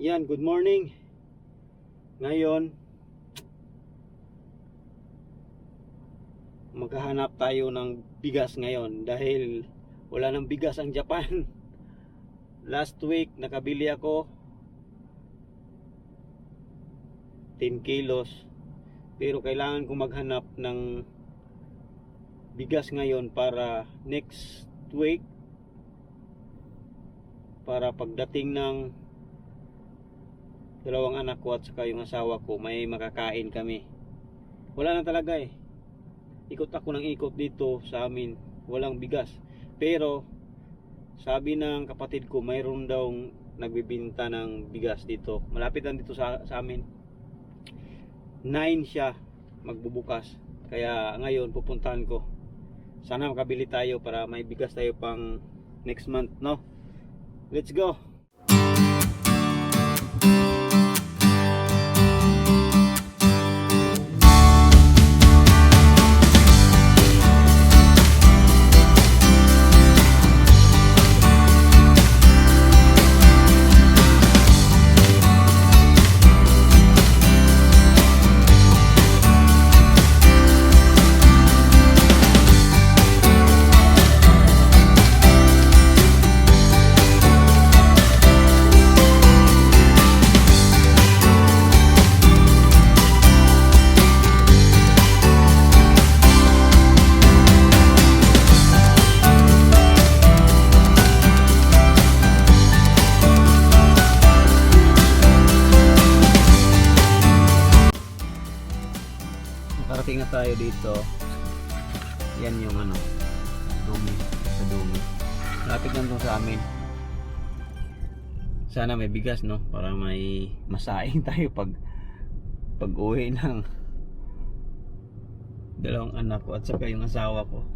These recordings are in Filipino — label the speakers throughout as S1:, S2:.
S1: Yan, good morning. Ngayon, maghahanap tayo ng bigas ngayon dahil wala nang bigas ang Japan. Last week, nakabili ako 10 kilos. Pero kailangan ko maghanap ng bigas ngayon para next week para pagdating ng dalawang anak ko at saka yung asawa ko may makakain kami. Wala na talaga eh. Ikot ako ng ikot dito sa amin. Walang bigas. Pero sabi ng kapatid ko mayroon daw nagbibinta ng bigas dito. Malapit lang dito sa, sa amin. 9 siya magbubukas. Kaya ngayon pupuntahan ko. Sana makabili tayo para may bigas tayo pang next month no? Let's go dito. Yan yung ano, dumi, sa dumi. Malapit lang sa amin. Sana may bigas no para may masaing tayo pag pag uwi ng dalawang anak ko at saka yung asawa ko.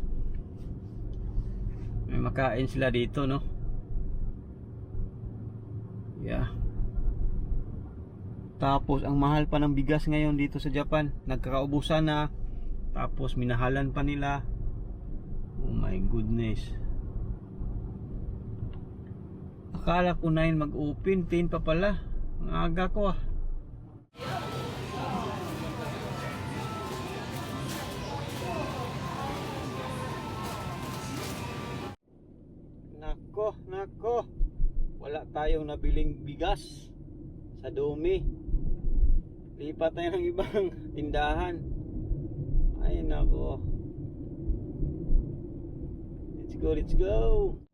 S1: May makain sila dito no. Yeah. Tapos ang mahal pa ng bigas ngayon dito sa Japan. Nagkakaubusan na. Tapos minahalan pa nila. Oh my goodness. Akala ko 9 mag-open, 10 pa pala. Ang aga ko ah. Nako, nako. Wala tayong nabiling bigas sa dumi. Lipat tayo ng ibang tindahan. Ay nako. Let's go, let's go.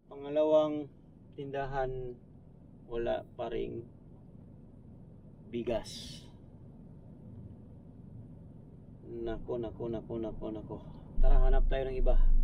S1: Pangalawang tindahan wala pa ring bigas. Nako, nako, nako, nako, nako. Tara, hanap tayo ng iba.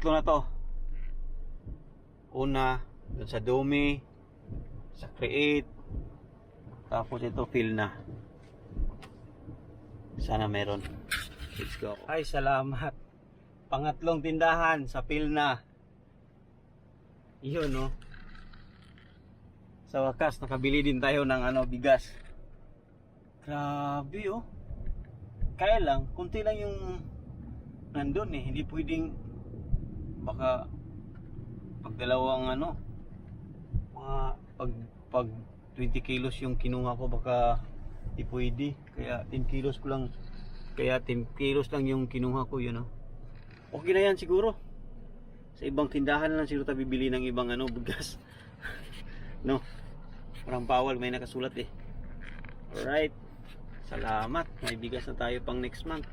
S1: Pangatlo na to. Una, dun sa Dumi, sa Create, tapos ito fill na. Sana meron. Let's go. Ay, salamat. Pangatlong tindahan sa Pilna. Iyon, no? Sa wakas, nakabili din tayo ng ano, bigas. Grabe, oh. Kaya lang, kunti lang yung nandun eh. Hindi pwedeng baka pag dalawang ano mga pag pag 20 kilos yung kinuha ko baka di pwede. Kaya 10 kilos ko lang. Kaya 10 kilos lang yung kinuha ko yun. Oh. Okay na yan siguro. Sa ibang tindahan lang siguro tayo bibili ng ibang ano, bugas. no. Parang bawal may nakasulat eh. Alright. Salamat. May bigas na tayo pang next month.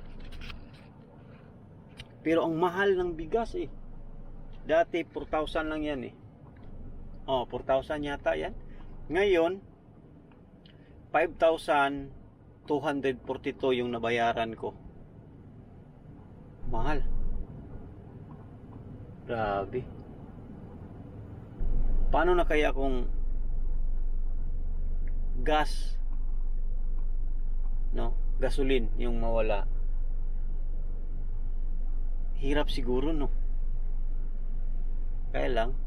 S1: Pero ang mahal ng bigas eh. Dati 4,000 lang yan eh. Oh, 4,000 yata yan. Ngayon 5,242 yung nabayaran ko. Mahal. Grabe. Paano na kaya kung gas no gasolin yung mawala hirap siguro no kaya lang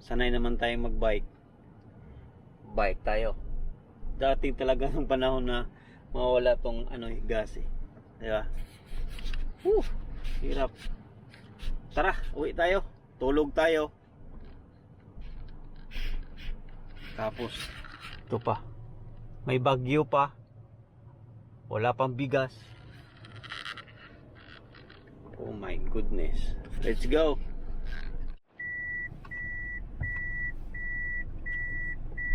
S1: sanay naman tayo magbike. Bike tayo. Dati talaga ng panahon na mawala tong ano gas eh. Di ba? Whew, hirap. Tara uwi tayo. Tulog tayo. Tapos ito pa. May bagyo pa. Wala pang bigas. Oh my goodness. Let's go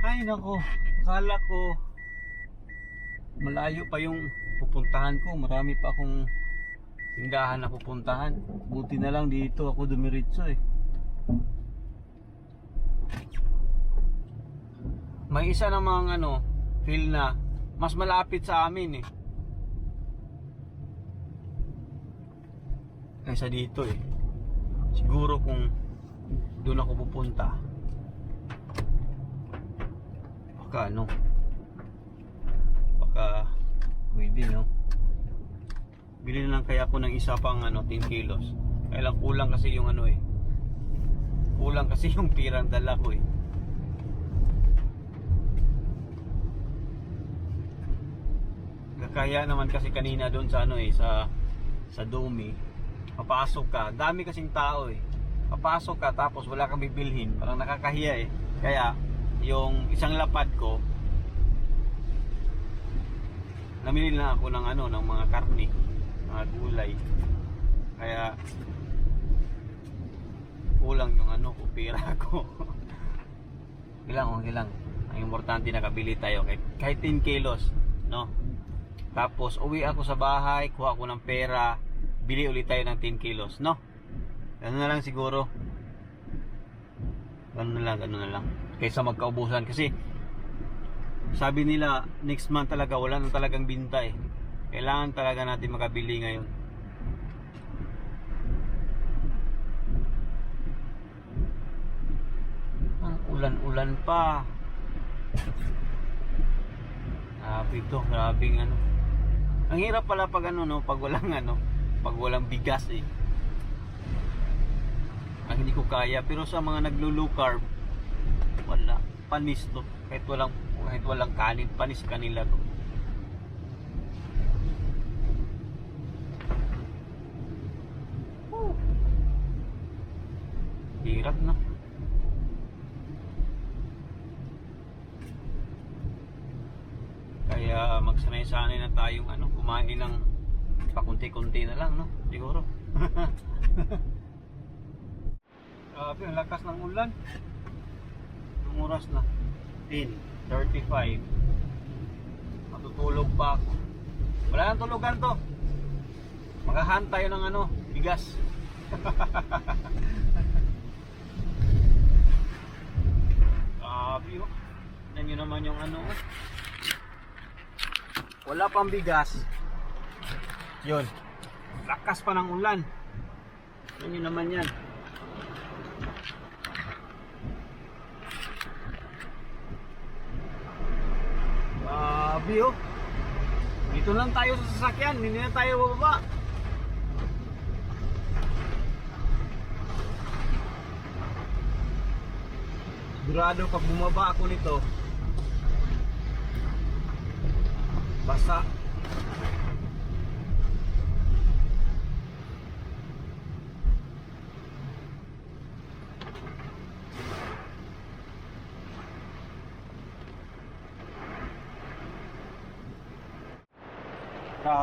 S1: ay nako. Akala ko malayo pa yung pupuntahan ko. Marami pa akong tindahan na pupuntahan. Buti na lang dito ako dumiritso eh. May isa namang ano feel na mas malapit sa amin eh. Kaysa dito eh. Siguro kung doon ako pupunta baka ano. Baka pwede no? Bili na lang kaya ako ng isa pang ano 10 kilos. Kaya lang kulang kasi yung ano eh. Kulang kasi yung pirang dala ko eh. Kaya naman kasi kanina doon sa ano eh sa sa Domi papasok ka. Dami kasing tao eh. Papasok ka tapos wala kang bibilhin. Parang nakakahiya eh. Kaya yung isang lapad ko namili na ako ng ano ng mga karne mga gulay kaya kulang yung ano ko pera ko ilang okay lang ang importante nakabili tayo kahit, kahit 10 kilos no tapos uwi ako sa bahay, kuha ko ng pera, bili ulit tayo ng 10 kilos, no? Ganun na lang siguro. Ganun na lang, ganun na lang. Kaysa magkaubusan kasi sabi nila next month talaga wala na talagang binta eh. Kailangan talaga natin makabili ngayon. Ang ulan-ulan pa. Grabe ito, grabing ano. Ang hirap pala pag ano no, pag walang ano, pag walang bigas eh. Hindi ko kaya, pero sa mga naglo-low carb, wala, panis to. Kahit walang kahit walang kanin, panis kanila to. Hirap na. Kaya magsanay-sanay na tayong ano, kumain ng pakunti-kunti na lang, no? Siguro. Ang lakas ng ulan. Anong oras na? 10.35 Matutulog pa ako. Wala nang tulugan to. Maghahan tayo ng ano, bigas. Grabe, oh. Tignan nyo naman yung ano, oh wala pang bigas yun lakas pa ng ulan yun yun naman yan grabe oh. Dito lang tayo sa sasakyan hindi na tayo bababa. Sigurado pag bumaba ako nito basa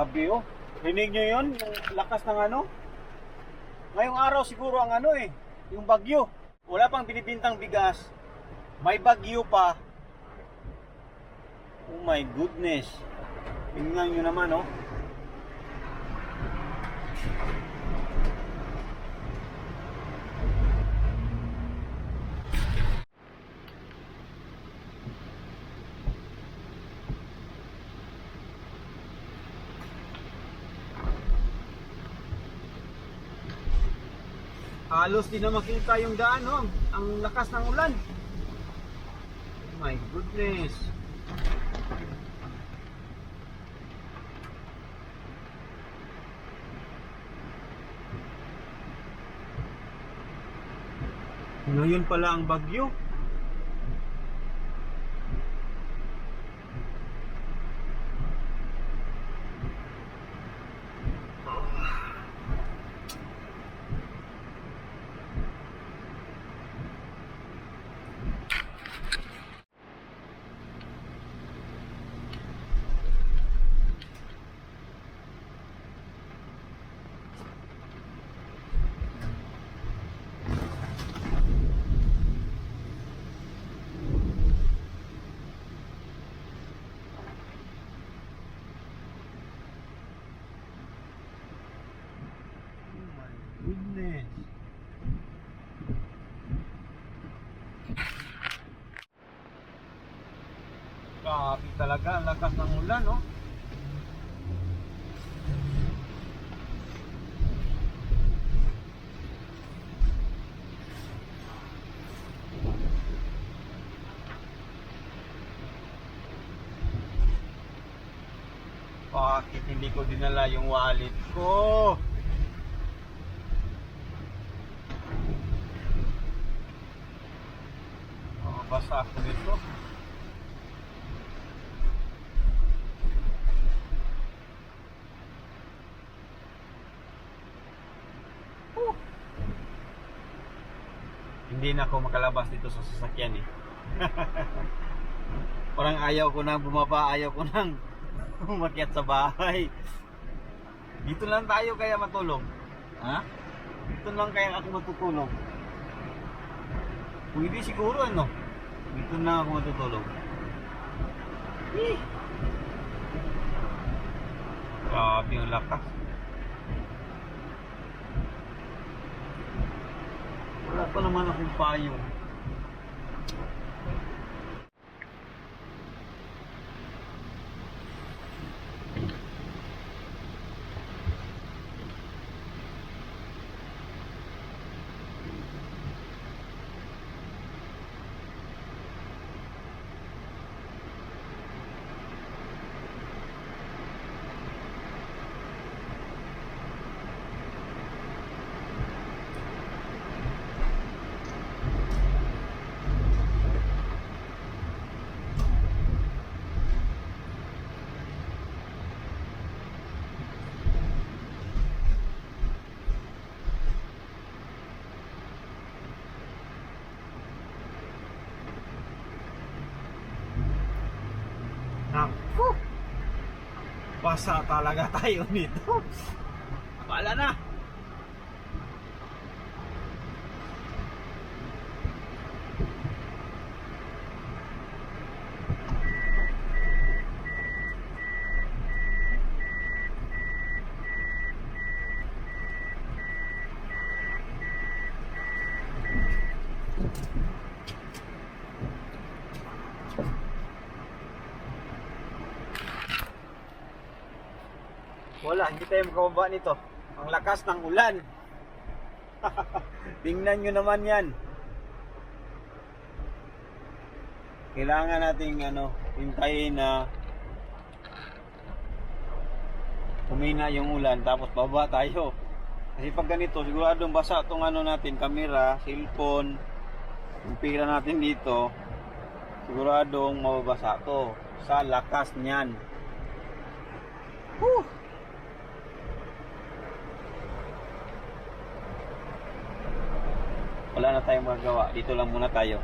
S1: Grabe oh. Rinig nyo yun? Yung lakas ng ano? Ngayong araw siguro ang ano eh. Yung bagyo. Wala pang binibintang bigas. May bagyo pa. Oh my goodness. Tingnan nyo naman oh. Halos di na makita yung daan, no? Ang lakas ng ulan. Oh my goodness. Ngayon pala ang bagyo. Oh my goodness. Grabe talaga, ang lakas ng ulan, no? Bakit hindi ko dinala yung wallet ko? Makabasa ako nito. Na ako makalabas dito sa sasakyan eh. Parang ayaw ko nang bumaba, ayaw ko nang umakyat sa bahay. Dito lang tayo kaya matulog. Ha? Dito lang kaya ako matutulog. Pwede siguro ano. Dito na ako matutulog. Grabe yung lakas. Wala pa naman akong payong. Basa talaga tayo nito. Wala na. Wala, hindi tayo makababa nito. Ang lakas ng ulan. Tingnan nyo naman yan. Kailangan nating ano, hintayin na humina yung ulan tapos baba tayo. Kasi pag ganito, siguradong basa tong ano natin, camera, cellphone, yung pira natin dito, siguradong mababasa to sa lakas niyan. Whew! Wala na tayong magagawa. Dito lang muna tayo.